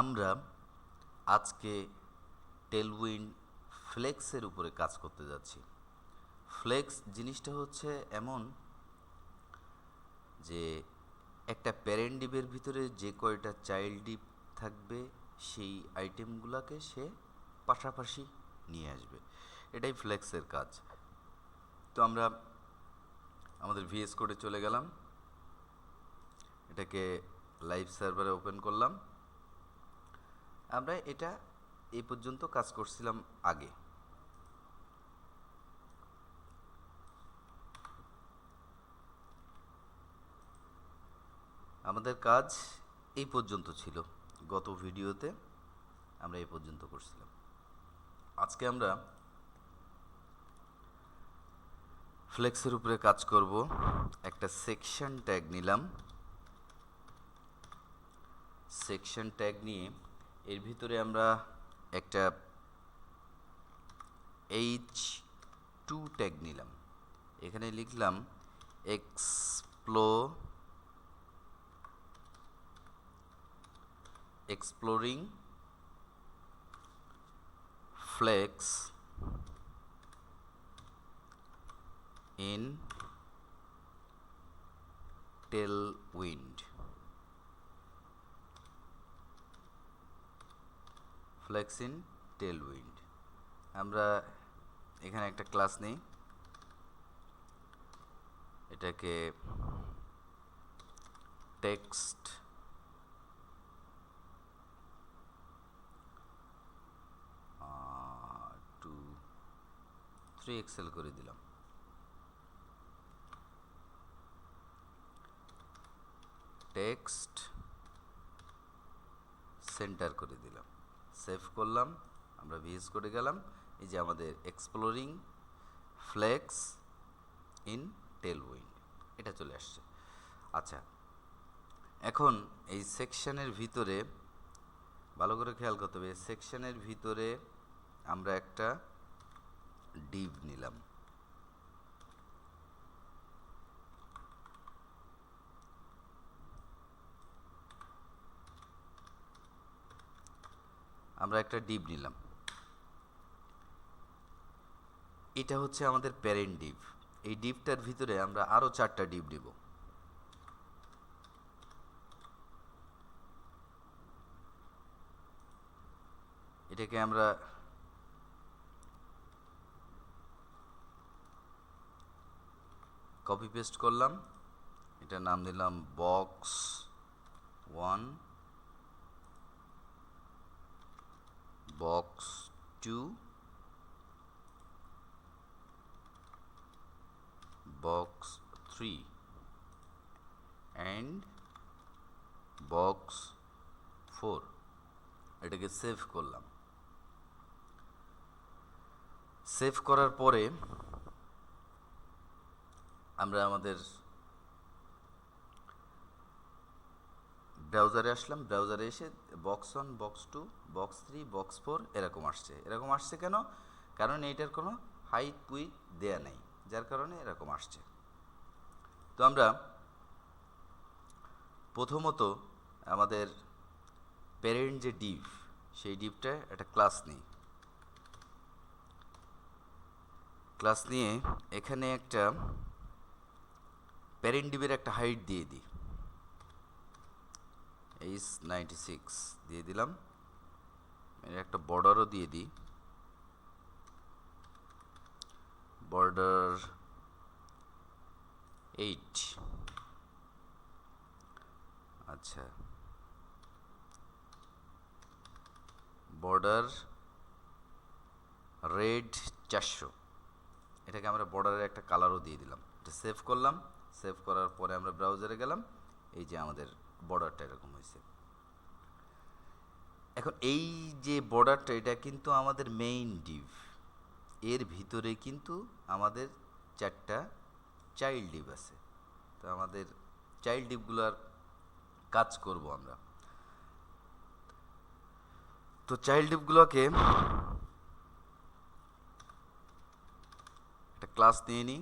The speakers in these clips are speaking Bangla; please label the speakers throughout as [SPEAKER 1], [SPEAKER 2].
[SPEAKER 1] আমরা আজকে টেলউইন ফ্লেক্সের উপরে কাজ করতে যাচ্ছি। ফ্লেক্স জিনিসটা হচ্ছে এমন যে একটা প্যারেন্ট ডিপের ভিতরে যে কয়টা চাইল্ড ডিপ থাকবে, সেই আইটেমগুলোকে সে পাশাপাশি নিয়ে আসবে। এটাই ফ্লেক্সের কাজ। তো আমরা আমাদের ভিএস কোডে চলে গেলাম। এটাকে লাইভ সার্ভারে ওপেন করলাম। আমরা এটা এই পর্যন্ত কাজ করছিলাম আগে। আমাদের কাজ এই পর্যন্ত ছিল। গত ভিডিওতে আমরা এই পর্যন্ত করছিলাম। আজকে আমরা ফ্লেক্সের উপরে কাজ করব। একটা সেকশন ট্যাগ নিলাম। সেকশন ট্যাগ নিয়ে এর ভিতরে আমরা একটা এইচ টু ট্যাগ নিলাম। এখানে লিখলাম explo exploring flex in tail tailwind flex in tailwind. আমরা এখানে একটা ক্লাস নেই। এটাকে টেক্সট টু থ্রি এক্সেল করে দিলাম। টেক্সট সেন্টার করে দিলাম। সেভ করলাম, আমরা ভিএস করে গেলাম, এই যে আমাদের exploring flex in tail Tailwind এটা চলে আসছে। আচ্ছা এখন এই সেকশানের ভিতরে, ভালো করে খেয়াল করতে হবে সেকশানের ভিতরে আমরা একটা ডিভ নিলাম। আমরা একটা ডিপ নিলাম। এটা হচ্ছে আমাদের প্যারেন্ট ডিপ এই ডিপটার ভিতরে আমরা আরও চারটা ডিপ নিব। এটাকে আমরা কপি পেস্ট করলাম। এটার নাম দিলাম box one box 2 box 3 and box 4 এটাকে সেভ করলাম। সেভ করার পরে আমরা আমাদের ব্রাউজারে আসলাম, ব্রাউজারে এসে box one box two box three box four এরকম আসছে। এরকম আসছে কেন? কারণ এইটার কোনো হাইট উইথ দেয়া নেই, যার কারণে এরকম আসছে। তো আমরা প্রথমত আমাদের প্যারেন্ট যে ডিপ সেই ডিপটা একটা ক্লাস নিই। ক্লাস নিয়ে এখানে একটা প্যারেন্ট ডিপের একটা হাইট দিয়ে দিই। এইচ নাইনটি সিক্স দিয়ে দিলাম। এর একটা বর্ডারও দিয়ে দিই। বর্ডার এইট আচ্ছা। বর্ডার রেড চারশো। এটাকে আমরা বর্ডারের একটা কালারও দিয়ে দিলাম। এটা সেভ করলাম। সেভ করার পরে আমরা ব্রাউজারে গেলাম। এই যে আমাদের বর্ডারটা এরকম হয়েছে। এখন এই যে বর্ডারটা এটা কিন্তু আমাদের মেইন ডিভ এর ভিতরে কিন্তু আমাদের চারটা চাইল্ড ডিভ আছে। তো আমাদের চাইল্ড ডিভগুলোর কাজ করব আমরা। তো চাইল্ড ডিভগুলোকে একটা ক্লাস নিয়ে নিই।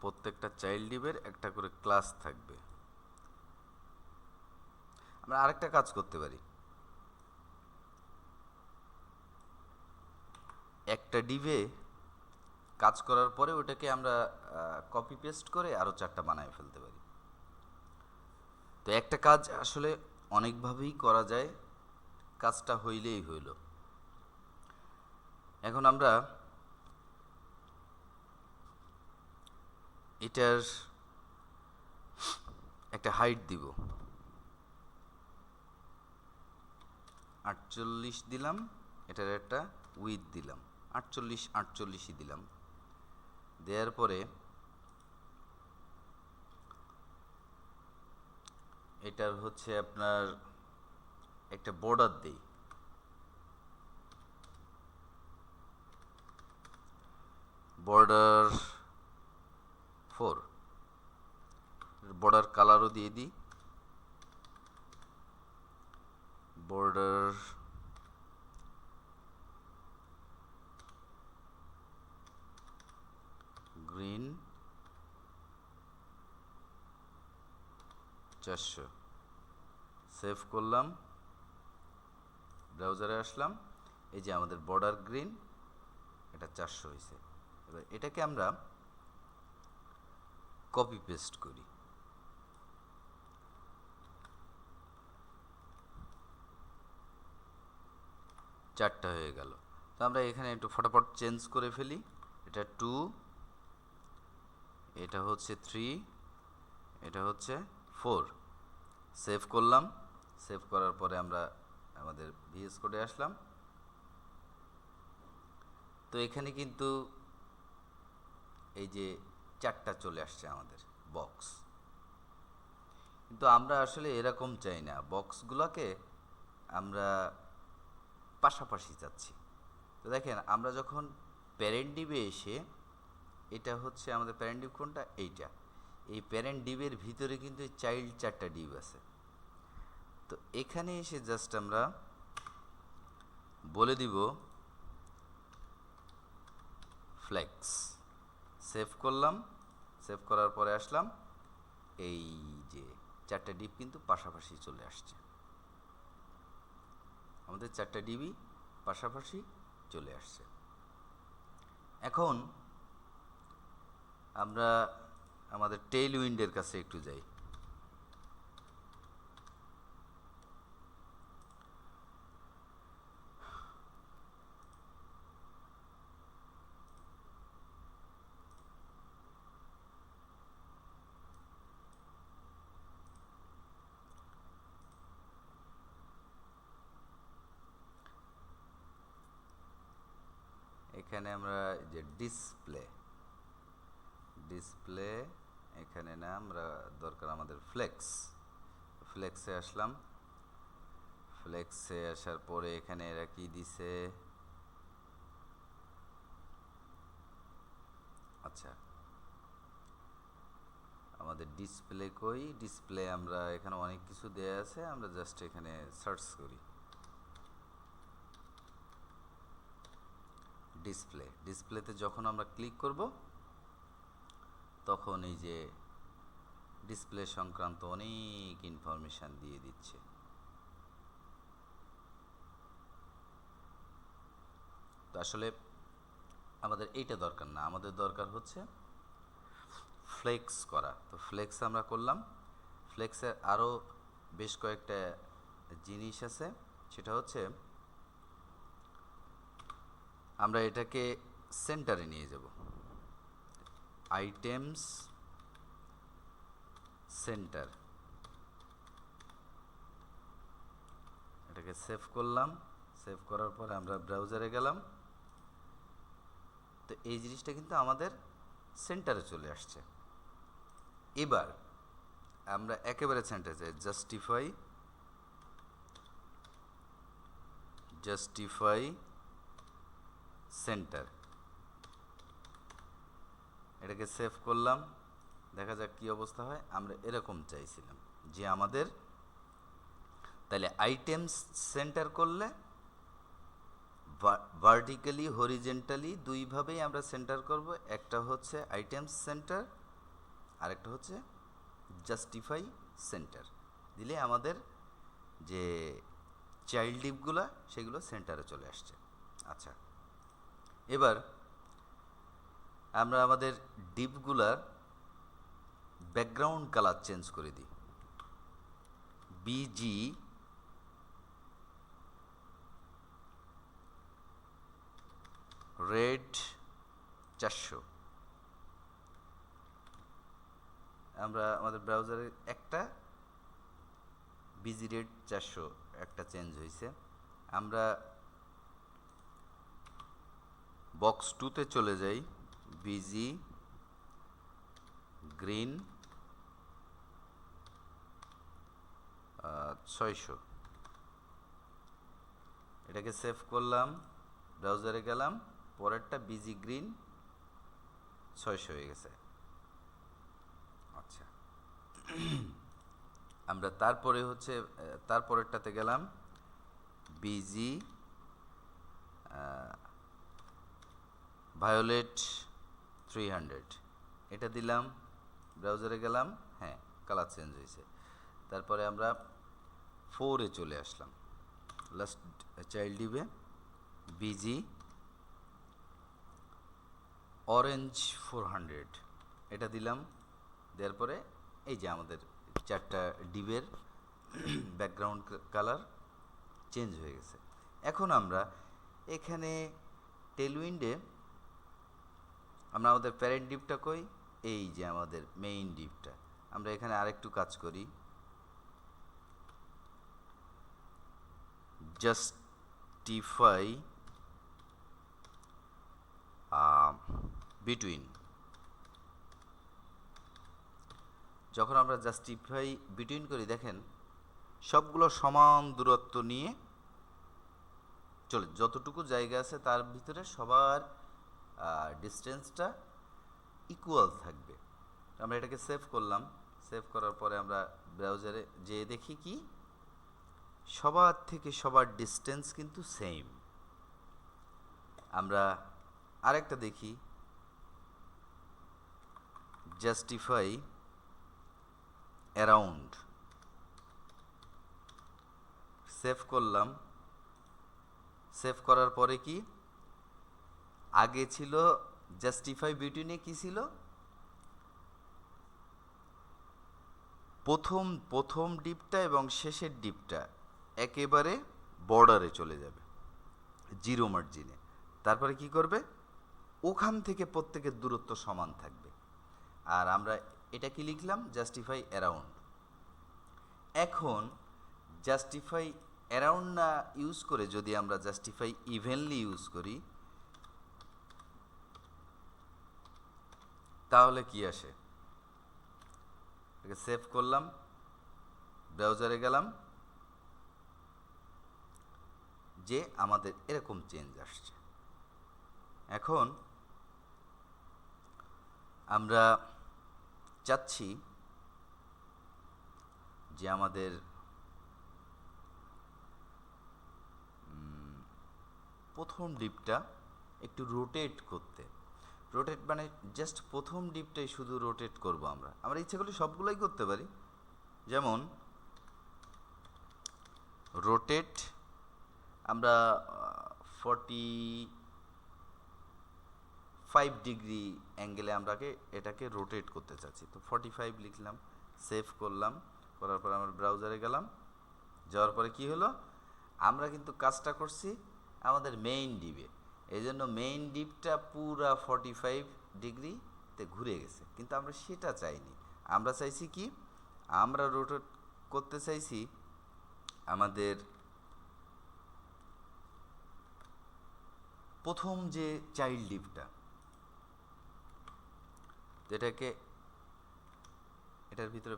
[SPEAKER 1] প্রত্যেকটা চাইল্ড ডিভের একটা করে ক্লাস থাকবে। আমরা আরেকটা কাজ করতে পারি। একটা ডিভে কাজ করার পরে ওটাকে আমরা কপি পেস্ট করে আরও চারটা বানায় ফেলতে পারি। তো একটা কাজ আসলে অনেকভাবেই করা যায়, কাজটা হইলেই হইল। এখন আমরা এটার একটা হাইট দিব। আটচল্লিশ দিলাম, এটার একটা উইথ দিলাম। আটচল্লিশ আটচল্লিশই দিলাম। দেওয়ার পরে এটার হচ্ছে আপনার একটা বর্ডার দেই। Border four. বর্ডার কালারও দিয়ে দিই। বর্ডার গ্রিন চারশো। সেভ করলাম। ব্রাউজারে আসলাম। এই যে আমাদের বর্ডার গ্রিন এটা চারশো হয়েছে এবার এটাকে আমরা কপি পেস্ট করি। চারটা হয়ে গেল। তো আমরা এখানে একটু ফটাফট চেঞ্জ করে ফেলি। এটা টু এটা হচ্ছে থ্রি এটা হচ্ছে ফোর সেভ করলাম। সেভ করার পরে আমরা আমাদের ভিএস কোডে আসলাম। তো এখানে কিন্তু এই যে চারটা চলে আসছে আমাদের বক্স কিন্তু আমরা আসলে এরকম চাই না। বক্সগুলোকে আমরা পাশাপাশি যাচ্ছি। তো দেখেন, আমরা যখন প্যারেন্ট ডিবে এসে, এটা হচ্ছে আমাদের প্যারেন্ট ডিব কোনটা? এইটা। এই প্যারেন্ট ডিবের ভিতরে কিন্তু চাইল্ড চারটা ডিব আছে। তো এখানে এসে জাস্ট আমরা বলে দিব ফ্লেক্স সেভ করলাম, সেভ করার পরে আসলাম, এই যে চারটা ডিপ কিন্তু পাশাপাশি চলে আসছে। আমাদের চারটা ডিবি পাশাপাশি চলে আসছে। এখন আমরা আমাদের টেইল উইন্ডের কাছে একটু যাই এখানে আমরা যে ডিসপ্লে ডিসপ্লে এখানে না আমরা দরকার আমাদের ফ্লেক্স ফ্লেক্সে আসলাম। ফ্লেক্সে আসার পরে এখানে এরা কি দিছে? আচ্ছা। আমাদের ডিসপ্লে কই? ডিসপ্লে আমরা এখানে অনেক কিছু দেয়া আছে, আমরা জাস্ট এখানে সার্চ করি। ডিসপ্লে ডিসপ্লেতে যখন আমরা ক্লিক করব, তখন এই যে ডিসপ্লে সংক্রান্ত অনেক ইনফরমেশান দিয়ে দিচ্ছে। তো আসলে আমাদের এইটা দরকার না। আমাদের দরকার হচ্ছে ফ্লেক্স করা। তো ফ্লেক্স আমরা করলাম। ফ্লেক্সের আরও বেশ কয়েকটা জিনিস আছে। সেটা হচ্ছে আমরা এটাকে সেন্টারে নিয়ে যাব। আইটেমস সেন্টার এটাকে সেভ করলাম। সেভ করার পরে আমরা ব্রাউজারে গেলাম। তো এই জিনিসটা কিন্তু আমাদের সেন্টারে চলে আসছে। এবার আমরা একেবারে সেন্টারে যাই। জাস্টিফাই জাস্টিফাই সেন্টার এটাকে সেভ করলাম। দেখা যাক কি অবস্থা হয়। আমরা এরকম চাইছিলাম যে আমাদের তাহলে আইটেমস সেন্টার করলে ভার্টিক্যালি হরিজেন্টালি দুইভাবেই আমরা সেন্টার করব। একটা হচ্ছে আইটেমস সেন্টার আরেকটা হচ্ছে জাস্টিফাই সেন্টার দিলে আমাদের যে চাইল্ড ডিপগুলো সেগুলো সেন্টারে চলে আসছে। আচ্ছা। এবার আমরা আমাদের ডিপগুলার ব্যাকগ্রাউন্ড কালার চেঞ্জ করে দিই। বিজি রেড চারশো। আমরা আমাদের ব্রাউজারে একটা বিজি রেড চারশো একটা চেঞ্জ হয়েছে। আমরা বক্স টুতে চলে যাই। বিজি, গ্রিন ছয়শো। এটাকে সেভ করলাম, ব্রাউজারে গেলাম, পরেরটা বিজি, গ্রিন, ছয়শো হয়ে গেছে। আচ্ছা। আমরা তারপরে হচ্ছে তারপরেরটাতে গেলাম, বিজি ভায়োলেট থ্রি হান্ড্রেড এটা দিলাম ব্রাউজারে গেলাম হ্যাঁ কালার চেঞ্জ হয়েছে। তারপরে আমরা ফোরে চলে আসলাম। লাস্ট চাইল্ড ডিবে বিজি অরেঞ্জ ফোর হান্ড্রেড এটা দিলাম, দেওয়ার পরে এই যে আমাদের চারটা ডিবের ব্যাকগ্রাউন্ড কালার চেঞ্জ হয়ে গেছে। এখন আমরা এখানে টেলউইন্ডে আমরা আমাদের প্যারেন্ট ডিপটা কই? এই যে আমাদের মেইন ডিপটা। আমরা এখানে আরেকটু কাজ করি। জাস্টিফাই বিটুইন যখন আমরা জাস্টিফাই বিটুইন করি, দেখেন, সবগুলো সমান দূরত্ব নিয়ে চলে, যতটুকু জায়গা আছে তার ভিতরে সবার ডিস্টেন্সটা ইকুয়াল থাকবে। আমরা এটাকে সেভ করলাম। সেভ করার পরে আমরা ব্রাউজারে যেয়ে দেখি কি, সবার থেকে সবার ডিস্টেন্স কিন্তু সেম আমরা আরেকটা দেখি। জাস্টিফাই অ্যারাউন্ড সেভ করলাম। সেভ করার পরে কি আগে ছিল জাস্টিফাই বিটুইনে কি ছিল? প্রথম প্রথম ডিপটা এবং শেষের ডিপটা একেবারে বর্ডারে চলে যাবে জিরো মার্জিনে তারপরে কি করবে? ওখান থেকে প্রত্যেকের দূরত্ব সমান থাকবে। আর আমরা এটা কি লিখলাম? জাস্টিফাই অ্যারাউন্ড এখন জাস্টিফাই অ্যারাউন্ড না ইউজ করে যদি আমরা জাস্টিফাই ইভেনলি ইউজ করি তাহলে কি আসে? সেভ করলাম ব্রাউজারে গেলাম, যে আমাদের এরকম চেঞ্জ আসছে। এখন আমরা চাচ্ছি যে আমাদের প্রথম ডিপটা একটু রোটেট করতে। রোটেট মানে জাস্ট প্রথম ডিপটাই শুধু রোটেট করব আমরা। আমরা ইচ্ছে করলে সবগুলোই করতে পারি। যেমন রোটেট আমরা ফর্টি ফাইভ ডিগ্রি অ্যাঙ্গেলে আমরাকে এটাকে রোটেট করতে চাচ্ছি। তো ফর্টি ফাইভ লিখলাম সেভ করলাম, করার পর আমরা ব্রাউজারে গেলাম। যাওয়ার পরে কি হলো? আমরা কিন্তু কাজটা করছি আমাদের মেইন ডিপে এই জন্য মেইন ডিপটা পুরা ফর্টি ফাইভ ডিগ্রিতে ঘুরে গেছে। কিন্তু আমরা সেটা চাইনি। আমরা চাইছি কি? আমরা রোটেট করতে চাইছি আমাদের প্রথম যে চাইল্ড ডিপটা এটাকে এটার ভিতরে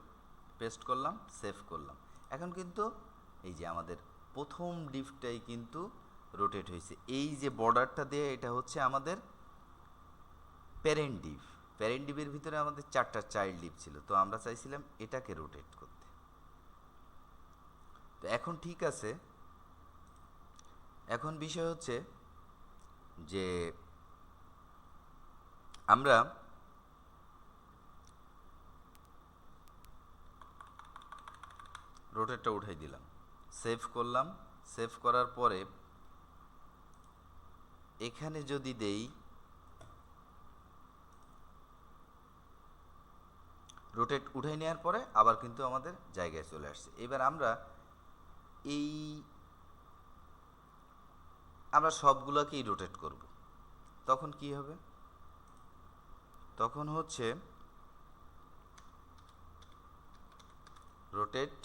[SPEAKER 1] পেস্ট করলাম সেভ করলাম। এখন কিন্তু এই যে আমাদের প্রথম ডিপটাই কিন্তু রোটেট হয়েছে। এই যে বর্ডারটা দিয়ে, এটা হচ্ছে আমাদের প্যারেন্ট ডিপ প্যারেন্ট ডিপের ভিতরে আমাদের চারটা চাইল্ড ডিপ ছিল, তো আমরা চাইছিলাম এটাকে রোটেট করতে। তো এখন ঠিক আছে। এখন বিষয় হচ্ছে যে আমরা রোটেটটা উঠাই দিলাম। সেভ করলাম। সেভ করার পরে এখানে যদি দেই রোটেট উঠে নেওয়ার পরে আবার কিন্তু আমাদের জায়গায় চলে আসছে। এবার আমরা এই, আমরা সবগুলোকেই রোটেট করব। তখন কি হবে? তখন হচ্ছে রোটেট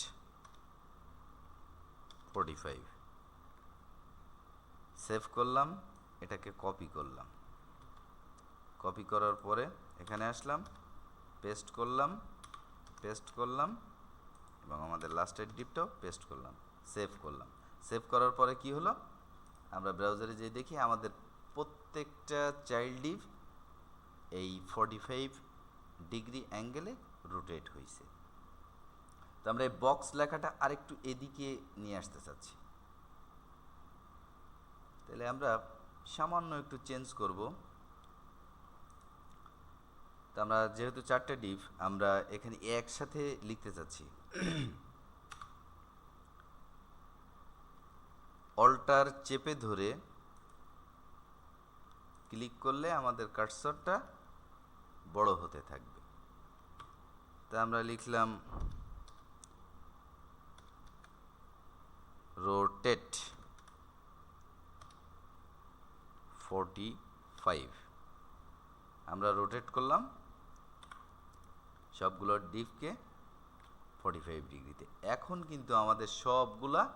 [SPEAKER 1] ফোর্টি ফাইভ সেভ করলাম। এটাকে কপি করলাম। কপি করার পরে এখানে আসলাম পেস্ট করলাম পেস্ট করলাম, এবং আমাদের লাস্টের ডিপটাও পেস্ট করলাম সেভ করলাম। সেভ করার পরে কি হলো? আমরা ব্রাউজারে যে দেখি আমাদের প্রত্যেকটা চাইল্ড ডিভ এই ফর্টি ফাইভ ডিগ্রি অ্যাঙ্গেলে রোটেট হয়েছে তো আমরা এই বক্স লেখাটা আরেকটু এদিকে নিয়ে আসতে চাচ্ছি। তাহলে আমরা সামান্য একটু চেঞ্জ করব। তো আমরা যেহেতু চারটে ডিভ আমরা এখানে একসাথে লিখতে চাচ্ছি। অল্টার চেপে ধরে ক্লিক করলে আমাদের কার্সরটা বড় হতে থাকবে। তা আমরা লিখলাম রোটেট। ফোরটি ফাইভ আমরা রোটেট করলাম। সবগুলো ডিপকে ফর্টি ফাইভ ডিগ্রিতে। এখন কিন্তু আমাদের সবগুলা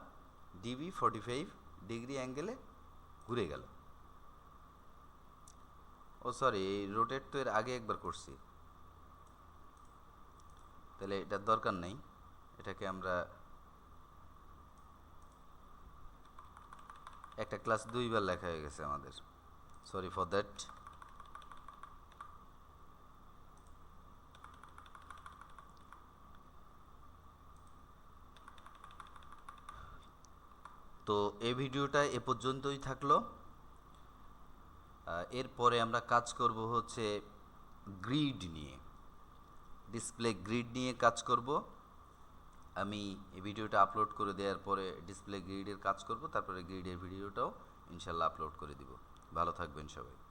[SPEAKER 1] ডিবি ফর্টি ফাইভ ডিগ্রি অ্যাঙ্গেলে ঘুরে গেল। ও সরি এই রোটেট তো এর আগে একবার করছি। তাহলে এটার দরকার নেই। এটাকে আমরা একটা ক্লাস দুইবার লেখা হয়ে গেছে আমাদের। সরি ফর দ্যাট তো এই ভিডিওটা এ পর্যন্তই থাকল। এরপরে আমরা কাজ করব হচ্ছে গ্রিড নিয়ে। ডিসপ্লে গ্রিড নিয়ে কাজ করব। আমি এই ভিডিওটা আপলোড করে দেওয়ার পরে ডিসপ্লে গ্রিডের কাজ করব, তারপরে গ্রিডের ভিডিওটাও ইনশাল্লাহ আপলোড করে দিব। ভালো থাকবেন সবাই।